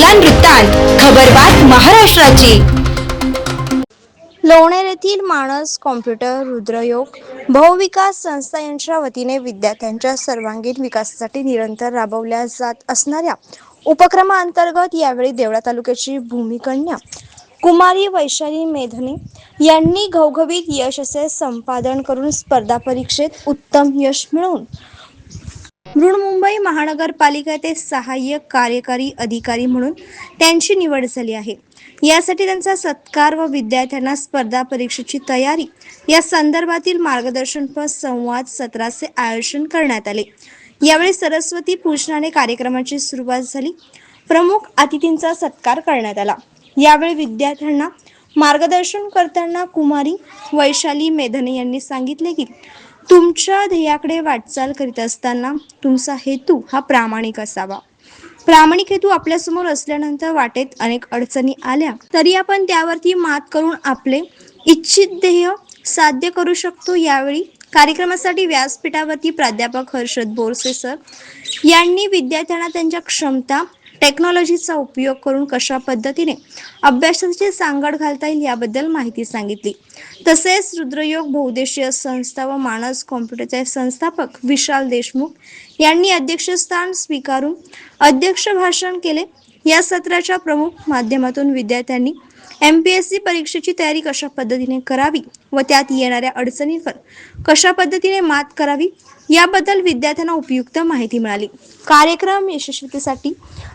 बागलान वृत्तांत खबरबात महाराष्ट्राची. लोणेर येथील मानस कॉम्प्युटर रुद्रयोग बहुविकास संस्था यांच्या वतीने विद्यार्थ्यांच्या सर्वांगीण विकासासाठी निरंतर राबवल्या जात असणाऱ्या उपक्रमाअंतर्गत यावेळी देवळा तालुक्याची भूमिकन्या कुमारी वैशाली मेधने यांनी घवघवीत यश असे संपादन करून स्पर्धा परीक्षेत उत्तम यश मिळवून बृहन्मुंबई महानगरपालिका ते सहाय्यक कार्यकारी अधिकारी म्हणून त्यांची निवड झाली आहे. यासाठी त्यांचा सत्कार व विद्यार्थ्यांना स्पर्धा परीक्षेची तयारी या संदर्भातील मार्गदर्शनपर संवाद सत्राचे आयोजन करण्यात आले. यावेळी सरस्वती पूजनाने कार्यक्रमाची सुरुवात झाली. प्रमुख अतिथींचा सत्कार करण्यात आला. यावेळी विद्यार्थ्यांना मार्गदर्शन करताना कुमारी वैशाली मेधने यांनी सांगितले की तुमच्या ध्येयाकडे वाटचाल करीत असताना तुमचा हेतू हा प्रामाणिक असावा. प्रामाणिक हेतू आपल्यासमोर असल्यानंतर वाटेत अनेक अडचणी आल्या तरी आपण त्यावरती मात करून आपले इच्छित ध्येय साध्य करू शकतो. यावेळी कार्यक्रमासाठी व्यासपीठावरती प्राध्यापक हर्षद बोरसे सर यांनी विद्यार्थ्यांना त्यांच्या क्षमता टेक्नॉलॉजीचा उपयोग करून कशा पद्धतीने अभ्यासाची सांगड घालता येईल याबद्दल माहिती सांगितली. तसेच रुद्रयोग बहुद्देशीय संस्था व मानस कॉम्प्युटरचे संस्थापक विशाल देशमुख यांनी अध्यक्षस्थान स्वीकारून अध्यक्ष भाषण केले. या सत्राच्या प्रमुख माध्यमातून विद्यार्थ्यांनी एम पी एस सी परीक्षेची तयारी कशा पद्धतीने करावी व त्यात येणाऱ्या अडचणींवर कशा पद्धतीने मात करावी याबद्दल विद्यार्थ्यांना उपयुक्त माहिती मिळाली. कार्यक्रम यशस्वीतेसाठी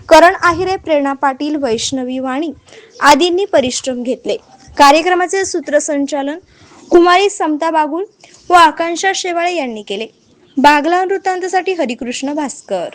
करण आहिरे प्रेरणा पाटील वैष्णवी वाणी आदींनी परिश्रम घेतले. कार्यक्रमाचे सूत्रसंचालन कुमारी समता बागुल व आकांक्षा शेवाळे यांनी केले. बागला वृत्तांतासाठी हरिकृष्ण भास्कर.